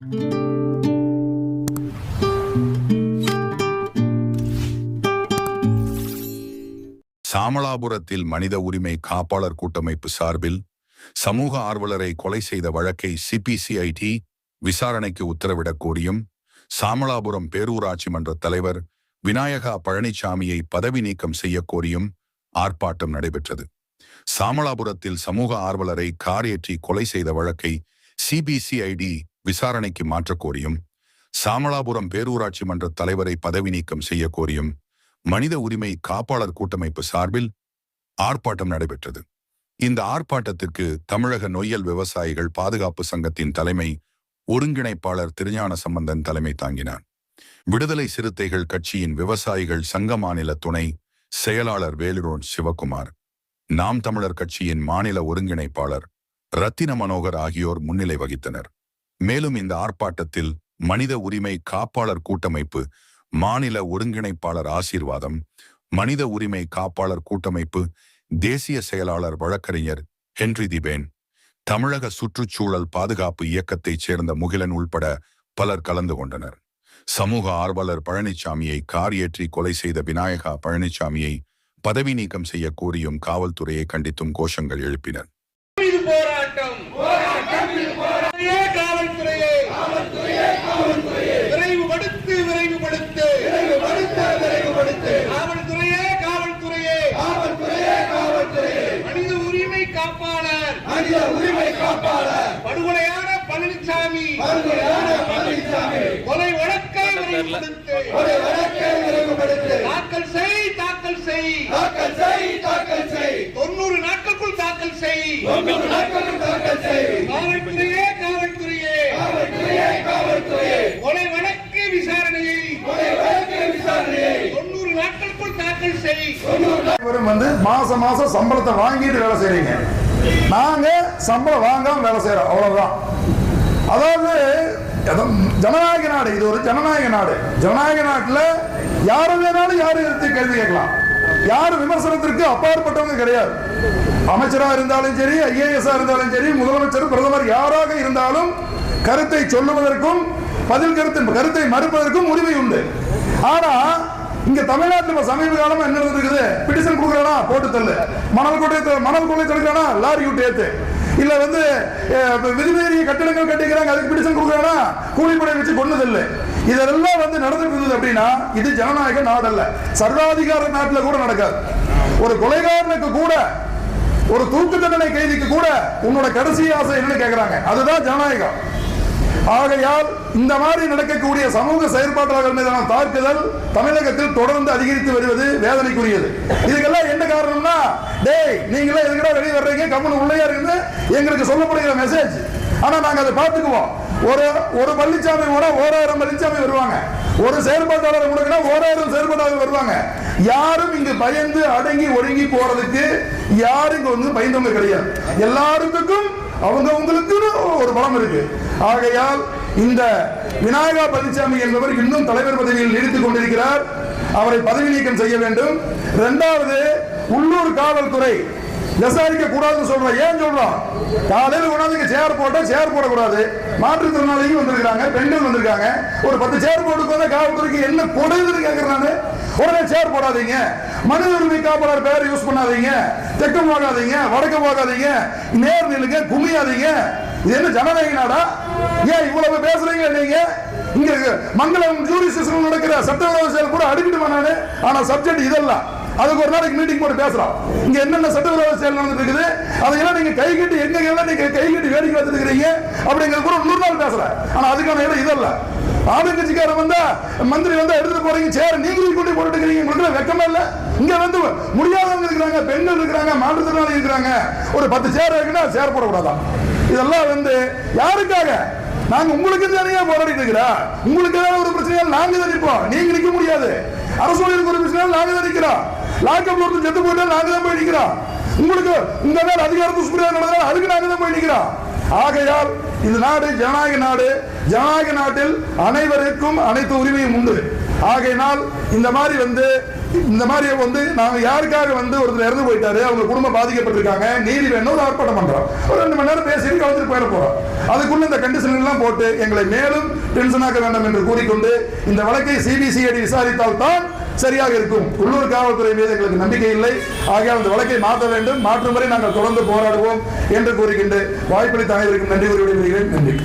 சாமலாபுரத்தில் மனித உரிமை காப்பாளர் கூட்டமைப்பு சார்பில் சமூக ஆர்வலரை கொலை செய்த வழக்கை சிபிசிஐடி விசாரணைக்கு உத்தரவிடக் கோரியும் சாமலாபுரம் பேரூராட்சி மன்ற தலைவர் விநாயகா பழனிசாமியை பதவி நீக்கம் செய்யக்கோரியும் ஆர்ப்பாட்டம் நடைபெற்றது. சாமலாபுரத்தில் சமூக ஆர்வலரை கார் ஏற்றி கொலை செய்த வழக்கை சிபிசிஐடி விசாரணைக்கு மாற்றக் கோரியும் பேரூராட்சி மன்ற தலைவரை பதவி நீக்கம் செய்யக் கோரியும் மனித உரிமை காப்பாளர் கூட்டமைப்பு சார்பில் ஆர்ப்பாட்டம் நடைபெற்றது. இந்த ஆர்ப்பாட்டத்திற்கு தமிழக நொய்யல் விவசாயிகள் பாதுகாப்பு சங்கத்தின் தலைமை ஒருங்கிணைப்பாளர் திருஞான சம்பந்தன் தலைமை தாங்கினார். விடுதலை சிறுத்தைகள் கட்சியின் விவசாயிகள் சங்க மாநில துணை செயலாளர் வேலுரோன் சிவகுமார் நாம் தமிழர் கட்சியின் மாநில ஒருங்கிணைப்பாளர் ரத்தின மனோகர் ஆகியோர் முன்னிலை வகித்தனர். மேலும் இந்த ஆர்ப்பாட்டத்தில் மனித உரிமை காப்பாளர் கூட்டமைப்பு மாநில ஒருங்கிணைப்பாளர் ஆசீர்வாதம் மனித உரிமை காப்பாளர் கூட்டமைப்பு தேசிய செயலாளர் வழக்கறிஞர் ஹென்றி திபேன் தமிழக சுற்றுச்சூழல் பாதுகாப்பு இயக்கத்தைச் சேர்ந்த முகிலன் உள்பட பலர் கலந்து கொண்டனர். சமூக ஆர்வலர் பழனிசாமியை கார் ஏற்றி கொலை செய்த விநாயகா பழனிசாமியை பதவி நீக்கம் செய்ய கோரியும் காவல்துறையை கண்டித்தும் கோஷங்கள் எழுப்பினர். போராட்டம் காவல்துறையே காவல்துறையே விரைவுபடுத்து விரைவுபடுத்து காவல்துறையே காவல்துறையே மனித உரிமை காப்பாளர் படுகொலையான பழனிசாமி கொலை வழக்கை விரைவுபடுத்து. தாக்கல் செய் தாக்கல் செய். தொண்ணூறு நாட்களுக்குள் தாக்கல் செய். காவல்துறையே காவல்துறையே. கொலை வழக்கு விசாரணையை. தொண்ணூறு நாட்களுக்குள் தாக்கல் செய். அனைவரும் வந்து மாசம் மாசம் சம்பளத்தை வாங்கிட்டு வேலை செய்றீங்க. நாங்க சம்பளம் வாங்காம வேலை செய்யறோம் அவ்வளவுதான். அதாவது ஜனநாயக நாடு இது ஒரு ஜனநாயக நாடு. ஜனநாயக நாட்டுல யாரு வேணாலும் யாரு எடுத்து கேள்வி கேட்கலாம். யாரு விமர்சனத்திற்கு அப்பாற்பட்டவங்க கிடையாது. அமைச்சரா இருந்தாலும் சரி ஐஏஎஸ் இருந்தாலும் சரி முதலமைச்சர் பிரதமர் யாராக இருந்தாலும் கருத்தை சொல்லுவதற்கும் பதில் கருத்து கருத்தை மறுப்பதற்கும் உரிமை உண்டு. ஆனா இங்க தமிழ்நாட்டுல சமீப காலமா என்ன நடந்திருக்குது? பிடிஷன் கொடுக்கறானா போட்டு தள்ளு. மணல் கொட்டை மணல் கொள்ளை தடுக்கிறானா லாரி விட்டு ஏத்து. இல்ல வந்து விதிமீறிய கட்டிடங்கள் கட்டிக்கிறாங்க அதுக்கு பிடிஷன் கொடுக்கறானா கூலிப்படை வச்சு கொண்டு தள்ளு. இதெல்லாம் வந்து நடந்துருக்குது அப்படின்னா இது ஜனநாயக நாடல்ல. சர்வாதிகார நாட்டுல கூட நடக்காது. ஒரு கொலைகாரனுக்கு கூட ஒரு தூக்கு தண்டனை கைதிக்கு கூட உன்னோட கடைசி ஆசை என்னன்னு கேக்குறாங்க. அதுதான் ஜனநாயகம். ஆகையால் இந்த மாதிரி நடக்கக்கூடிய சமூக செயற்பாட்டாளர்கள் மீதான தாக்குதல் தமிழகத்தில் தொடர்ந்து அதிகரித்து வருவது வேதனைக்குரியது. இதுக்கெல்லாம் என்ன காரணம்னா டேய் நீங்களே எதுக்கடா வெளியே வர்றீங்க? கம்முனு உள்ளே இருந்து எங்களுக்கு சொல்லப்படுகிற மெசேஜ் ஆனா நாங்க அதை பார்த்துக்குவோம். ஒரு ஒரு பள்ளிச்சாமி கூட ஓராயிரம் பள்ளிச்சாமி வருவாங்க. ஒரு செயல்பாட்டாளர் முடக்கினா ஓராயிரம் செயல்பாட்டாளர் வருவாங்க. யாரும் இங்கு பயந்து அடங்கி ஒடுங்கி போறதுக்கு யாரும் இங்க வந்து பயந்தவங்க கிடையாது. எல்லாருக்கும் அவங்க உங்களுக்குன்னு ஒரு பலம் இருக்கு. ஆகையால் இந்த விநாயகா பழனிசாமி என்பவர் இன்னும் தலைவர் பதவியில் நீடித்துக் கொண்டிருக்கிறார். அவரை பதவி நீக்கம் செய்ய வேண்டும். இரண்டாவது உள்ளூர் காவல்துறை விசாரிக்க கூடாதுன்னு சொல்றோம் ஏன் சொல்றோம் காலையில் கொண்டாந்து சேர் போட்டா சேர் போடக்கூடாது. மாற்றுத்திறனாளிகள் வந்திருக்காங்க பெண்கள் வந்திருக்காங்க. ஒரு பத்து சேர் போட்டுக்கு வந்து காவல்துறைக்கு என்ன கொடுதுன்னு கேட்கறாங்க உடனே சேர் போடாதீங்க. மனித உரிமை காப்பாளர் பேர் யூஸ் பண்ணாதீங்க. தெற்கம் போகாதீங்க வடக்கு போகாதீங்க. நேர் நில்லுங்க குமியாதீங்க. இது என்ன ஜனநாயக நாடா? ஏன் இவ்வளவு பேசுறீங்க நீங்க? இங்க மங்களம் ஜூரி ஸ்டேஷன் நடக்கிற சட்டவிரோத செயல் கூட அடிக்கிட்டு நானு? ஆனா சப்ஜெக்ட் இதெல்லாம். அதுக்கு ஒரு நாளைக்கு மீட்டிங் போட்டு பேசுறோம். இங்க என்னென்ன சட்டவிரோத செயல் நடந்துட்டு இருக்குது? அதையெல்லாம் நீங்க கை கட்டி எங்க எல்லாம் நீங்க கை கட்டி வேடிக்கை பார்த்துட்டு இருக்கிறீங்க? அப்படிங்கிறது கூட நூறு நாள் பேசுறேன் ஆனா அதுக்கான இடம் இதல்ல ஆளுங்கட்சிக்கார வந்தா மந்திரி வந்தா எடுத்துட்டு போறீங்க சேர் நீங்களும் கூட்டி போட்டு இருக்கிறீங்க. உங்களுக்கு வெக்கமா இல்ல. இங்க வந்து முடியாதவங்க இருக்கிறாங்க பெண்கள் இருக்கிறாங்க மாற்றுத்திறனாளி இருக்கிறாங்க. ஒரு பத்து சேர் இருக்குன்னா சேர் போடக்கூடாதான். இதெல்லாம் வந்து யாருக்காக? நாங்க உங்களுக்கு தானே போராடிட்டு இருக்கிறா உங்களுக்கு ஏதாவது ஒரு பிரச்சனையால் நாங்க தான் நிற்போம். நீங்க நிக்க முடியாது. அரசு ஊழியருக்கு ஒரு நாங்க தான் நிக்கிறோம் லாக்அப்ல ஒருத்தர் செத்து போயிட்டா நாங்க தான் போய் நிற்கிறோம். உங்களுக்கு உங்க மேல அதிகார துஷ்பிரயோகம் அதுக்கு நாங்க தான் போய் நிற்கிறோம். ஆகையால் இந்த நாடு ஜனநாயக நாடு ஜனநாயக நாட்டில் அனைவருக்கும் அனைத்து உரிமையும் உண்டு. ஆகையினால் இந்த மாதிரி வந்து இந்த மாதிரி வந்து நாங்க யாருக்காக வந்து ஒருத்தர் இறந்து போயிட்டாரு அவங்க குடும்பம் பாதிக்கப்பட்டிருக்காங்க நீதி வேணும் ஒரு ஆர்ப்பாட்டம் பண்றோம். ஒரு ரெண்டு மணி நேரம் பேசிட்டு கலந்துட்டு போயிட போறோம். அதுக்குள்ள இந்த கண்டிஷன் எல்லாம் போட்டு எங்களை மேலும் டென்ஷனாக்க வேண்டும் என்று கூறிக்கொண்டு இந்த வழக்கை சிபிசிஐடி விசாரித்தால் தான் சரியாக இருக்கும். உள்ளூர் காவல்துறை மீது எங்களுக்கு நம்பிக்கை இல்லை. ஆகையால் அந்த வழக்கை மாற்ற வேண்டும். மாற்றும் வரை நாங்கள் தொடர்ந்து போராடுவோம் என்று கூறுகின்ற வாய்ப்பளித்த அனைவருக்கும் நன்றி கூறி விடுகிறேன் நன்றி.